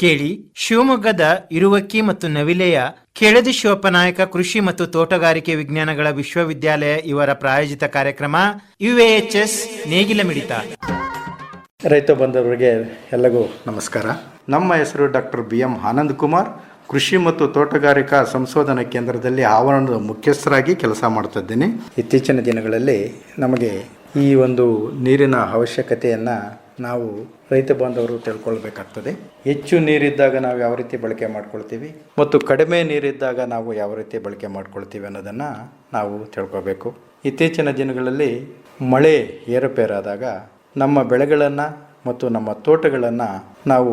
ಕೇಳಿ ಶಿವಮೊಗ್ಗದ ಇರುವಕ್ಕಿ ಮತ್ತು ನವಿಲೆಯ ಕೆಳದಿ ಶಿವಪ್ಪನಾಯಕ ಕೃಷಿ ಮತ್ತು ತೋಟಗಾರಿಕೆ ವಿಜ್ಞಾನಗಳ ವಿಶ್ವವಿದ್ಯಾಲಯ ಇವರ ಪ್ರಾಯೋಜಿತ ಕಾರ್ಯಕ್ರಮ ಯುಎಎಚ್ಎಸ್ ನೇಗಿಲ ಮಿಡಿತ. ರೈತ ಬಂದವರಿಗೆ ಎಲ್ಲಗೂ ನಮಸ್ಕಾರ. ನಮ್ಮ ಹೆಸರು doctor B M Anand Kumar. ಕೃಷಿ ಮತ್ತು ತೋಟಗಾರಿಕಾ ಸಂಶೋಧನಾ ಕೇಂದ್ರದಲ್ಲಿ ಆವರಣದ ಮುಖ್ಯಸ್ಥರಾಗಿ ಕೆಲಸ ಮಾಡ್ತಿದ್ದೇನೆ ಇತ್ತೀಚಿನ ದಿನಗಳಲ್ಲಿ ನಮಗೆ ಈ ಒಂದು ನೀರಿನ ಅವಶ್ಯಕತೆಯನ್ನು ನಾವು ರೈತ ಬಾಂಧವರು ತಿಳ್ಕೊಳ್ಬೇಕಾಗ್ತದೆ. ಹೆಚ್ಚು ನೀರಿದ್ದಾಗ ನಾವು ಯಾವ ರೀತಿ ಬಳಕೆ ಮಾಡ್ಕೊಳ್ತೀವಿ ಮತ್ತು ಕಡಿಮೆ ನೀರಿದ್ದಾಗ ನಾವು ಯಾವ ರೀತಿ ಬಳಕೆ ಮಾಡ್ಕೊಳ್ತೀವಿ ಅನ್ನೋದನ್ನು ನಾವು ತಿಳ್ಕೊಬೇಕು. ಇತ್ತೀಚಿನ ದಿನಗಳಲ್ಲಿ ಮಳೆ ಏರುಪೇರಾದಾಗ ನಮ್ಮ ಬೆಳೆಗಳನ್ನು ಮತ್ತು ನಮ್ಮ ತೋಟಗಳನ್ನು ನಾವು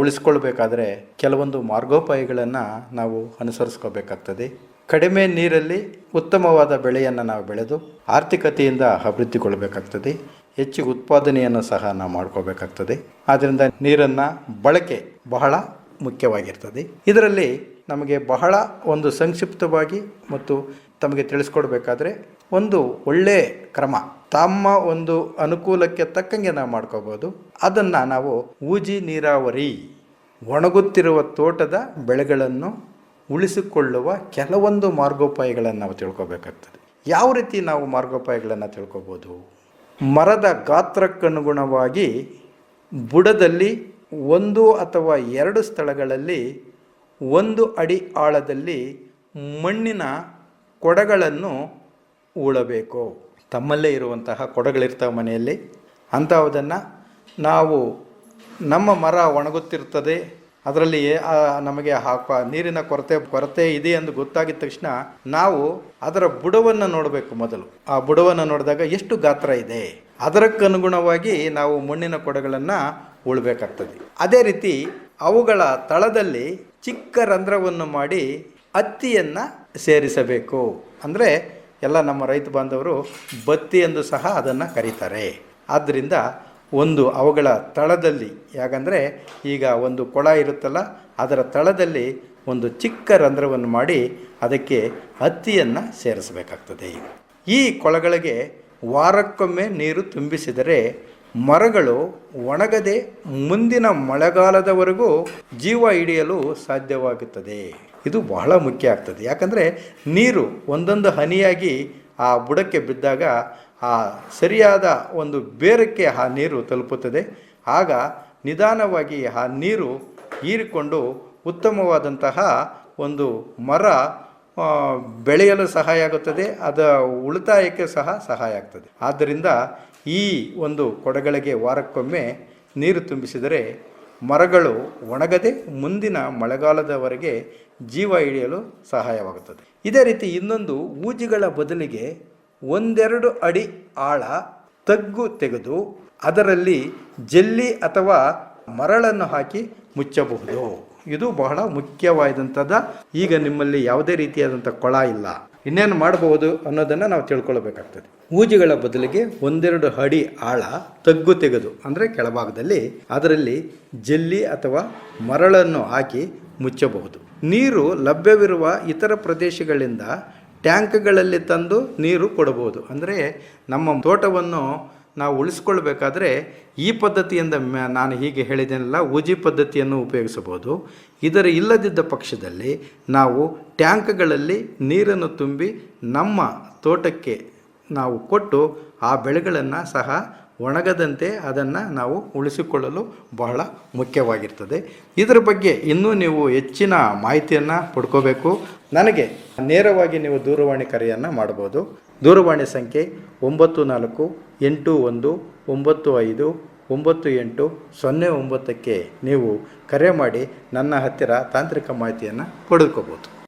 ಉಳಿಸ್ಕೊಳ್ಬೇಕಾದ್ರೆ ಕೆಲವೊಂದು ಮಾರ್ಗೋಪಾಯಗಳನ್ನು ನಾವು ಅನುಸರಿಸ್ಕೋಬೇಕಾಗ್ತದೆ. ಕಡಿಮೆ ನೀರಲ್ಲಿ ಉತ್ತಮವಾದ ಬೆಳೆಯನ್ನು ನಾವು ಬೆಳೆದು ಆರ್ಥಿಕತೆಯಿಂದ ಅಭಿವೃದ್ಧಿಗೊಳ್ಳಬೇಕಾಗ್ತದೆ ಹೆಚ್ಚು ಉತ್ಪಾದನೆಯನ್ನು ಸಹ ನಾವು ಮಾಡ್ಕೋಬೇಕಾಗ್ತದೆ. ಆದ್ದರಿಂದ ನೀರನ್ನು ಬಳಕೆ ಬಹಳ ಮುಖ್ಯವಾಗಿರ್ತದೆ. ಇದರಲ್ಲಿ ನಮಗೆ ಬಹಳ ಒಂದು ಸಂಕ್ಷಿಪ್ತವಾಗಿ ಮತ್ತು ತಮಗೆ ತಿಳಿಸ್ಕೊಡ್ಬೇಕಾದ್ರೆ ಒಂದು ಒಳ್ಳೆಯ ಕ್ರಮ, ತಮ್ಮ ಒಂದು ಅನುಕೂಲಕ್ಕೆ ತಕ್ಕಂಗೆ ನಾವು ಮಾಡ್ಕೋಬೋದು. ಅದನ್ನು ನಾವು ಊಜಿ ನೀರಾವರಿ, ಒಣಗುತ್ತಿರುವ ತೋಟದ ಬೆಳೆಗಳನ್ನು ಉಳಿಸಿಕೊಳ್ಳುವ ಕೆಲವೊಂದು ಮಾರ್ಗೋಪಾಯಗಳನ್ನು ನಾವು ತಿಳ್ಕೊಬೇಕಾಗ್ತದೆ. ಯಾವ ರೀತಿ ನಾವು ಮಾರ್ಗೋಪಾಯಗಳನ್ನು ತಿಳ್ಕೊಬೋದು? ಮರದ ಗಾತ್ರಕ್ಕನುಗುಣವಾಗಿ ಬುಡದಲ್ಲಿ ಒಂದು ಅಥವಾ ಎರಡು ಸ್ಥಳಗಳಲ್ಲಿ ಒಂದು ಅಡಿ ಆಳದಲ್ಲಿ ಮಣ್ಣಿನ ಕೊಡಗಳನ್ನು ಉಳಬೇಕು. ತಮ್ಮಲ್ಲೇ ಇರುವಂತಹ ಕೊಡಗಳಿರ್ತವೆ ಮನೆಯಲ್ಲಿ. ಅಂಥವುದನ್ನು ನಾವು ನಮ್ಮ ಮರ ಒಣಗುತ್ತಿರ್ತದೆ ಅದರಲ್ಲಿ ನಮಗೆ ನೀರಿನ ಕೊರತೆ ಕೊರತೆ ಇದೆ ಎಂದು ಗೊತ್ತಾಗಿದ ತಕ್ಷಣ ನಾವು ಅದರ ಬುಡವನ್ನು ನೋಡಬೇಕು ಮೊದಲು. ಆ ಬುಡವನ್ನು ನೋಡಿದಾಗ ಎಷ್ಟು ಗಾತ್ರ ಇದೆ? ಅದಕ್ಕನುಗುಣವಾಗಿ ನಾವು ಮಣ್ಣಿನ ಕೊಡಗಳನ್ನು ಉಳ್ಬೇಕಾಗ್ತದೆ. ಅದೇ ರೀತಿ ಅವುಗಳ ತಳದಲ್ಲಿ ಚಿಕ್ಕ ರಂಧ್ರವನ್ನು ಮಾಡಿ ಹತ್ತಿಯನ್ನು ಸೇರಿಸಬೇಕು. ಅಂದರೆ ಎಲ್ಲ ನಮ್ಮ ರೈತ ಬಾಂಧವರು ಬತ್ತಿ ಎಂದು ಸಹ ಅದನ್ನು ಕರೀತಾರೆ. ಆದ್ದರಿಂದ ಒಂದು ಅವುಗಳ ತಳದಲ್ಲಿ. ಯಾಕಂದರೆ ಈಗ ಒಂದು ಕೊಳ ಇರುತ್ತಲ್ಲ, ಅದರ ತಳದಲ್ಲಿ ಒಂದು ಚಿಕ್ಕ ರಂಧ್ರವನ್ನು ಮಾಡಿ ಅದಕ್ಕೆ ಹತ್ತಿಯನ್ನು ಸೇರಿಸಬೇಕಾಗ್ತದೆ. ಈ ಕೊಳಗಳಿಗೆ ವಾರಕ್ಕೊಮ್ಮೆ ನೀರು ತುಂಬಿಸಿದರೆ ಮರಗಳು ಒಣಗದೆ ಮುಂದಿನ ಮಳೆಗಾಲದವರೆಗೂ ಜೀವ ಹಿಡಿಯಲು ಸಾಧ್ಯವಾಗುತ್ತದೆ. ಇದು ಬಹಳ ಮುಖ್ಯ ಆಗ್ತದೆ. ಯಾಕಂದರೆ ನೀರು ಒಂದೊಂದು ಹನಿಯಾಗಿ ಆ ಬುಡಕ್ಕೆ ಬಿದ್ದಾಗ ಆ ಸರಿಯಾದ ಒಂದು ಬೇರಕ್ಕೆ ಆ ನೀರು ತಲುಪುತ್ತದೆ. ಆಗ ನಿಧಾನವಾಗಿ ಆ ನೀರು ಹೀರಿಕೊಂಡು ಉತ್ತಮವಾದಂತಹ ಒಂದು ಮರ ಬೆಳೆಯಲು ಸಹಾಯ ಆಗುತ್ತದೆ. ಅದ ಉಳಿತಾಯಕ್ಕೆ ಸಹ ಸಹಾಯ ಆಗ್ತದೆ. ಆದ್ದರಿಂದ ಈ ಒಂದು ಕೊಡಗಳಿಗೆ ವಾರಕ್ಕೊಮ್ಮೆ ನೀರು ತುಂಬಿಸಿದರೆ ಮರಗಳು ಒಣಗದೆ ಮುಂದಿನ ಮಳೆಗಾಲದವರೆಗೆ ಜೀವ ಹಿಡಿಯಲು ಸಹಾಯವಾಗುತ್ತದೆ. ಇದೇ ರೀತಿ ಇನ್ನೊಂದು ಊಜಿಗಳ ಬದಲಿಗೆ ಒಂದೆರಡು ಅಡಿ ಆಳ ತಗ್ಗು ತೆಗೆದು ಅದರಲ್ಲಿ ಜಲ್ಲಿ ಅಥವಾ ಮರಳನ್ನು ಹಾಕಿ ಮುಚ್ಚಬಹುದು. ಇದು ಬಹಳ ಮುಖ್ಯವಾದಂಥದ್ದು. ಈಗ ನಿಮ್ಮಲ್ಲಿ ಯಾವುದೇ ರೀತಿಯಾದಂಥ ಕೊಳ ಇಲ್ಲ. ಇನ್ನೇನು ಮಾಡಬಹುದು ಅನ್ನೋದನ್ನು ನಾವು ತಿಳ್ಕೊಳ್ಬೇಕಾಗ್ತದೆ. ಊಜಿಗಳ ಬದಲಿಗೆ ಒಂದೆರಡು ಅಡಿ ಆಳ ತಗ್ಗು ತೆಗೆದು, ಅಂದರೆ ಕೆಳಭಾಗದಲ್ಲಿ ಅದರಲ್ಲಿ ಜಲ್ಲಿ ಅಥವಾ ಮರಳನ್ನು ಹಾಕಿ ಮುಚ್ಚಬಹುದು. ನೀರು ಲಭ್ಯವಿರುವ ಇತರ ಪ್ರದೇಶಗಳಿಂದ ಟ್ಯಾಂಕ್ಗಳಲ್ಲಿ ತಂದು ನೀರು ಕೊಡಬಹುದು. ಅಂದರೆ ನಮ್ಮ ತೋಟವನ್ನು ನಾವು ಉಳಿಸ್ಕೊಳ್ಬೇಕಾದ್ರೆ ಈ ಪದ್ಧತಿಯಿಂದ ನಾನು ಹೀಗೆ ಹೇಳಿದ್ದೇನಲ್ಲ ಉಜಿ ಪದ್ಧತಿಯನ್ನು ಉಪಯೋಗಿಸಬಹುದು. ಇದರ ಇಲ್ಲದಿದ್ದ ಪಕ್ಷದಲ್ಲಿ ನಾವು ಟ್ಯಾಂಕ್ಗಳಲ್ಲಿ ನೀರನ್ನು ತುಂಬಿ ನಮ್ಮ ತೋಟಕ್ಕೆ ನಾವು ಕೊಟ್ಟು ಆ ಬೆಳೆಗಳನ್ನು ಸಹ ಒಣಗದಂತೆ ಅದನ್ನು ನಾವು ಉಳಿಸಿಕೊಳ್ಳಲು ಬಹಳ ಮುಖ್ಯವಾಗಿರ್ತದೆ. ಇದರ ಬಗ್ಗೆ ಇನ್ನೂ ನೀವು ಹೆಚ್ಚಿನ ಮಾಹಿತಿಯನ್ನು ಪಡ್ಕೋಬೇಕು. ನನಗೆ ನೇರವಾಗಿ ನೀವು ದೂರವಾಣಿ ಕರೆಯನ್ನು ಮಾಡ್ಬೋದು. ದೂರವಾಣಿ ಸಂಖ್ಯೆ ಒಂಬತ್ತು ನಾಲ್ಕು ಎಂಟು ಒಂದು ಒಂಬತ್ತು ಐದು ಒಂಬತ್ತು ಎಂಟು ಸೊನ್ನೆ ಒಂಬತ್ತಕ್ಕೆ ನೀವು ಕರೆ ಮಾಡಿ ನನ್ನ ಹತ್ತಿರ ತಾಂತ್ರಿಕ ಮಾಹಿತಿಯನ್ನು ಪಡೆದುಕೋಬೋದು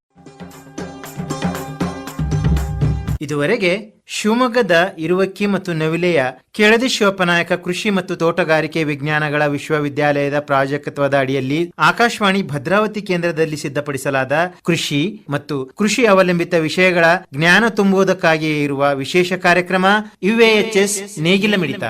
ಇದುವರೆಗೆ ಶಿವಮೊಗ್ಗದ ಇರುವಕ್ಕಿ ಮತ್ತು ನವಿಲೆಯ ಕೆಳದಿ ಶಿವಪ್ಪನಾಯಕ ಕೃಷಿ ಮತ್ತು ತೋಟಗಾರಿಕೆ ವಿಜ್ಞಾನಗಳ ವಿಶ್ವವಿದ್ಯಾಲಯದ ಪ್ರಾಜೆಕ್ಟ್ವದ ಅಡಿಯಲ್ಲಿ ಆಕಾಶವಾಣಿ ಭದ್ರಾವತಿ ಕೇಂದ್ರದಲ್ಲಿ ಸಿದ್ಧಪಡಿಸಲಾದ ಕೃಷಿ ಮತ್ತು ಕೃಷಿ ಅವಲಂಬಿತ ವಿಷಯಗಳ ಜ್ಞಾನ ತುಂಬುವುದಕ್ಕಾಗಿಯೇ ಇರುವ ವಿಶೇಷ ಕಾರ್ಯಕ್ರಮ ಯುಎಎಚ್ಎಸ್ ನೇಗಿಲ ಮಿಡಿತ.